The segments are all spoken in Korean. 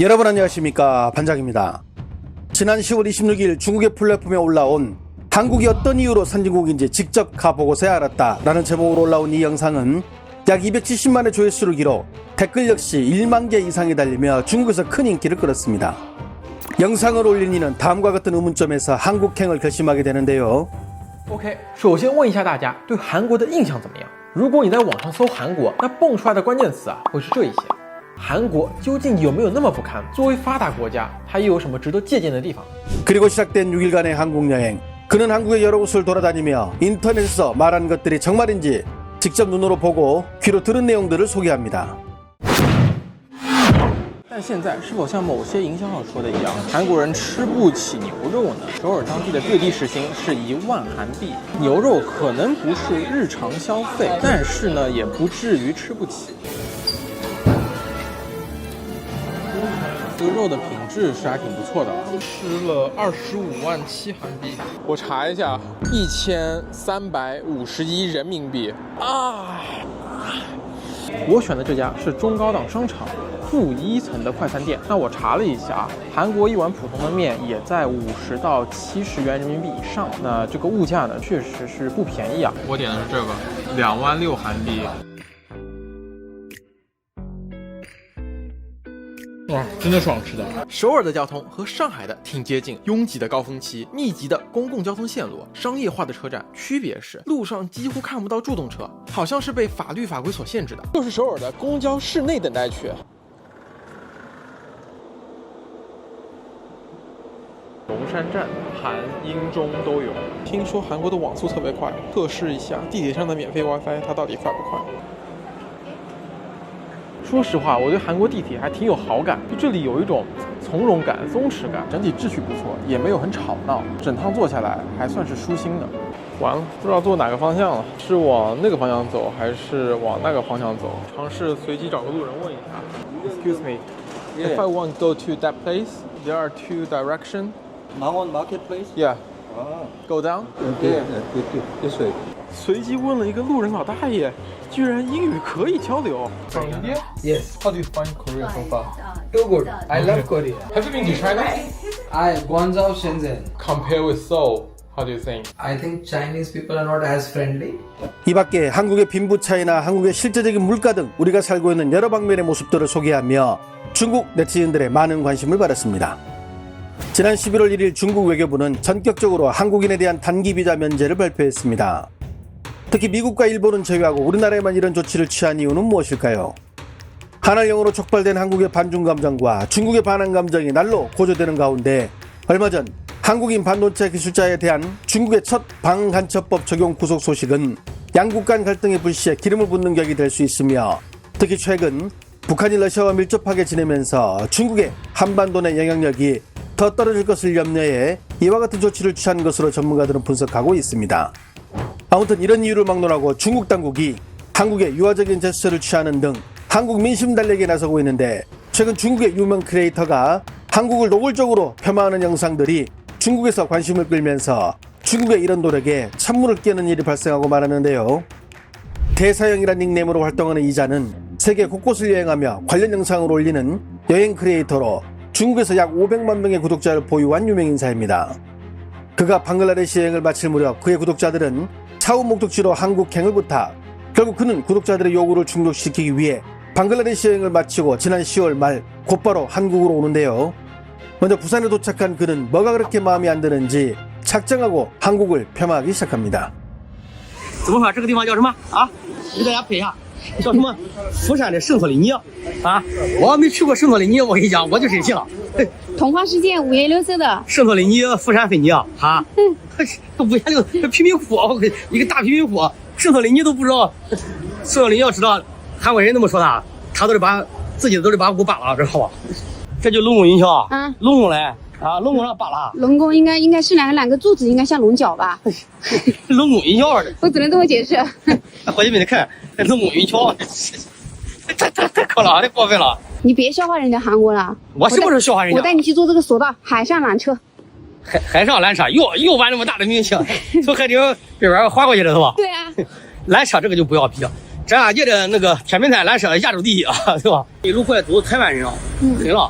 여러분 안녕하십니까 반장입니다. 지난 10월 26일 중국의 플랫폼에 올라온 한국이 어떤 이유로 선진국인지 직접 가보고서야 알았다라는 제목으로 올라온 이 영상은 약 270만의 조회수를 기록 댓글 역시 1만 개 이상이 달리며 중국에서 큰 인기를 끌었습니다. 영상을 올린 이는 다음과 같은 의문점에서 한국행을 결심하게 되는데요. OK，首先问一下大家对韩国的印象怎么样？如果你在网上搜韩国，那蹦出来的关键词啊会是这一些。 韩国究竟有没有那么不堪？作为发达国家，它又有什么值得借鉴的地方？ 그리고 시작된 6일간의 한국 여행. 그는 한국의 여러 곳을 돌아다니며 인터넷에서 말한 것들이 정말인지 직접 눈으로 보고 귀로 들은 내용들을 소개합니다. 但现在是否像某些营销号说的一样，韩国人吃不起牛肉呢？首尔当地的最低时薪是一万韩币，牛肉可能不是日常消费，但是呢，也不至于吃不起。 这个肉的品质是还挺不错的，吃了二十五万七韩币。我查一下，一千三百五十一人民币啊！我选的这家是中高档商场负一层的快餐店。那我查了一下啊，韩国一碗普通的面也在五十到七十元人民币以上。那这个物价呢，确实是不便宜啊。我点的是这个，两万六韩币。哇，真的爽吃的。首尔的交通和上海的挺接近，拥挤的高峰期，密集的公共交通线路，商业化的车站，区别是路上几乎看不到助动车，好像是被法律法规所限制的。就是首尔的公交室内等待区。龙山站韩、英、中都有。听说韩国的网速特别快，测试一下地铁上的免费 WiFi，它到底快不快？说实话，我对韩国地铁还挺有好感，就这里有一种从容感、松弛感，整体秩序不错，也没有很吵闹，整趟坐下来还算是舒心的。完了，不知道坐哪个方向了，是往那个方向走，还是往那个方向走？尝试随机找个路人问一下。Excuse me, if I want to go to that place, there are two directions. Mangwon Marketplace? Yeah, Ah, go down. okay, uh, good, good. This way. 随机问了一个路人老大爷，居然英语可以交流。From India? Yes, How do you find Korea so far? too good. I love Korea. Have you been to China? I Guangzhou, Shenzhen. Compare with Seoul, how do you think? I think Chinese people are not as friendly. 이 밖에 한국의 빈부 차이나 한국의 실제적인 물가 등 우리가 살고 있는 여러 방면의 모습들을 소개하며 중국 네티즌들의 많은 관심을 받았습니다. 지난 11월 1일 중국 외교부는 전격적으로 한국인에 대한 단기 비자 면제를 발표했습니다. 특히 미국과 일본은 제외하고 우리나라에만 이런 조치를 취한 이유는 무엇일까요? 한알령으로 촉발된 한국의 반중 감정과 중국의 반한 감정이 날로 고조되는 가운데 얼마 전 한국인 반도체 기술자에 대한 중국의 첫 방간첩법 적용 구속 소식은 양국 간 갈등의 불씨에 기름을 붓는 격이 될 수 있으며 특히 최근 북한이 러시아와 밀접하게 지내면서 중국의 한반도 내 영향력이 더 떨어질 것을 염려해 이와 같은 조치를 취한 것으로 전문가들은 분석하고 있습니다. 아무튼 이런 이유를 막론하고 중국 당국이 한국의 유화적인 제스처를 취하는 등 한국 민심 달래기에 나서고 있는데 최근 중국의 유명 크리에이터가 한국을 노골적으로 폄하하는 영상들이 중국에서 관심을 끌면서 중국의 이런 노력에 찬물을 끼얹는 일이 발생하고 말았는데요. 대사형이란 닉네임으로 활동하는 이자는 세계 곳곳을 여행하며 관련 영상을 올리는 여행 크리에이터로 중국에서 약 500만 명의 구독자를 보유한 유명 인사입니다. 그가 방글라데시 여행을 마칠 무렵 그의 구독자들은 차후 목적지로 한국행을 부탁. 결국 그는 구독자들의 요구를 충족시키기 위해 방글라데시 여행을 마치고 지난 10월 말 곧바로 한국으로 오는데요. 먼저 부산에 도착한 그는 뭐가 그렇게 마음에 안 드는지 착정하고 한국을 폄하하기 시작합니다. 怎么说？这个地方叫什么啊？你给大家配一下， 叫什么？釜山的圣托里尼啊！我要没去过圣托里尼，我跟你讲，我就生气了。嘿童话世界五颜六色的，圣托里尼釜山飞尼啊！五颜六这贫民窟，我跟一个大贫民窟，圣托里尼都不知道。圣托里尼要知道，韩国人那么说他，他都得把自己都得把我扒了，知道吧？这就龙宫云霄，啊龙宫嘞啊，龙宫上扒拉，龙宫应该应该是两个两个柱子，应该像龙角吧？龙宫云霄的。我只能这么解释。伙计们，你看这龙宫云霄，太太太可了，太过分了。你别笑话人家韩国了。我什么时候笑话人家我带你去坐这个索道海上缆车。海海上缆车又又玩那么大的明星，从海顶边边划过去了是吧？对啊，缆车这个就不要比了，这俺家的那个天平山缆车亚洲第一啊，对吧？一路过来都是台湾人啊，嗯狠了。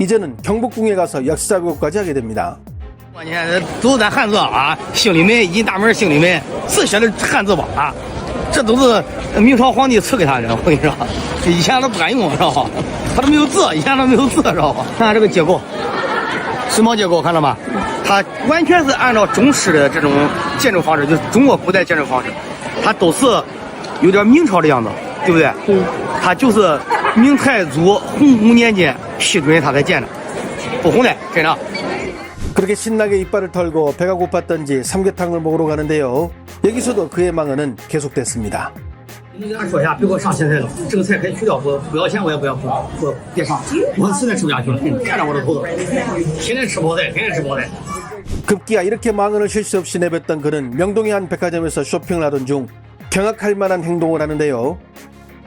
이제는 경복궁에 가서 역사 왜곡까지 하게 됩니다. 我你看，都是咱汉字啊，姓李梅，一大门姓李梅，字写的汉字吧啊，这都是明朝皇帝赐给他的，我跟你说，这以前都不敢用，知道吧？他都没有字，以前都没有字，知道吧？看看这个结构，榫卯结构，看到吗？它完全是按照中式的这种建筑方式，就是中国古代建筑方式，它都是有点明朝的样子，对不对？嗯。它就是明太祖洪武年间 批准他才建的，不红的，真的。 그렇게 신나게 이빨을 털고 배가 고팠던지 삼계탕을 먹으러 가는데요. 여기서도 그의 망언은 계속됐습니다. 你跟他说一下，别给我上咸菜了，这个菜可以去掉，不不要钱我也不要不不别上，我实在吃不下去了，看着我的头都，天天吃包菜，天天吃包菜。 급기야 이렇게 망언을 쉴 수 없이 내뱉던 그는 명동의 한 백화점에서 쇼핑을 하던 중 경악할 만한 행동을 하는데요.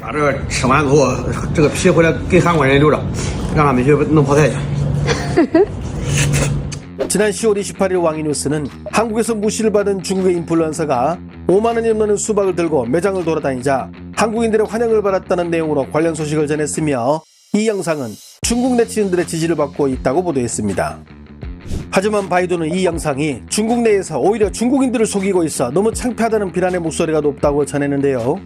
把这个吃完之后，这个皮回来给韩国人留着，让他们去弄泡菜去。 지난 10월 28일 왕이뉴스는 한국에서 무시를 받은 중국의 인플루언서가 5만 원이 넘는 수박을 들고 매장을 돌아다니자 한국인들의 환영을 받았다는 내용으로 관련 소식을 전했으며 이 영상은 중국 네티즌들의 지지를 받고 있다고 보도했습니다. 하지만 바이두는 이 영상이 중국 내에서 오히려 중국인들을 속이고 있어 너무 창피하다는 비난의 목소리가 높다고 전했는데요.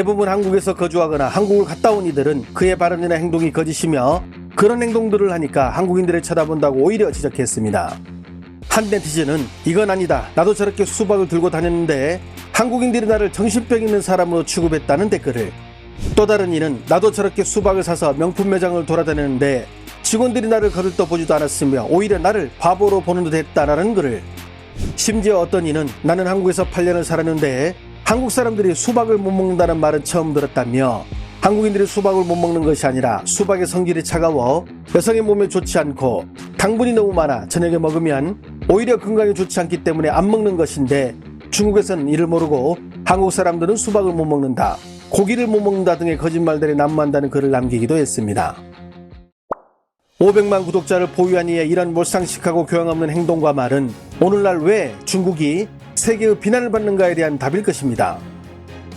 대부분 한국에서 거주하거나 한국을 갔다 온 이들은 그의 발언이나 행동이 거짓이며 그런 행동들을 하니까 한국인들을 쳐다본다고 오히려 지적했습니다. 한 네티즌은 이건 아니다. 나도 저렇게 수박을 들고 다녔는데 한국인들이 나를 정신병 있는 사람으로 취급했다는 댓글을 또 다른 이는 나도 저렇게 수박을 사서 명품 매장을 돌아다녔는데 직원들이 나를 거들떠 보지도 않았으며 오히려 나를 바보로 보는 듯 했다라는 글을 심지어 어떤 이는 나는 한국에서 8년을 살았는데 한국 사람들이 수박을 못 먹는다는 말은 처음 들었다며 한국인들이 수박을 못 먹는 것이 아니라 수박의 성질이 차가워 여성의 몸에 좋지 않고 당분이 너무 많아 저녁에 먹으면 오히려 건강에 좋지 않기 때문에 안 먹는 것인데 중국에서는 이를 모르고 한국 사람들은 수박을 못 먹는다 고기를 못 먹는다 등의 거짓말들이 난무한다는 글을 남기기도 했습니다. 500만 구독자를 보유한 이의 이런 몰상식하고 교양 없는 행동과 말은 오늘날 왜 중국이 세계의 비난을 받는가에 대한 답일 것입니다.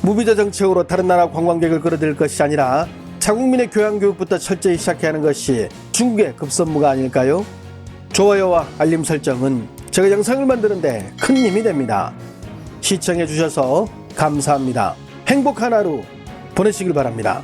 무비자 정책으로 다른 나라 관광객을 끌어들일 것이 아니라 자국민의 교양 교육부터 철저히 시작해야 하는 것이 중국의 급선무가 아닐까요? 좋아요와 알림 설정은 제가 영상을 만드는데 큰 힘이 됩니다. 시청해 주셔서 감사합니다. 행복한 하루 보내시길 바랍니다.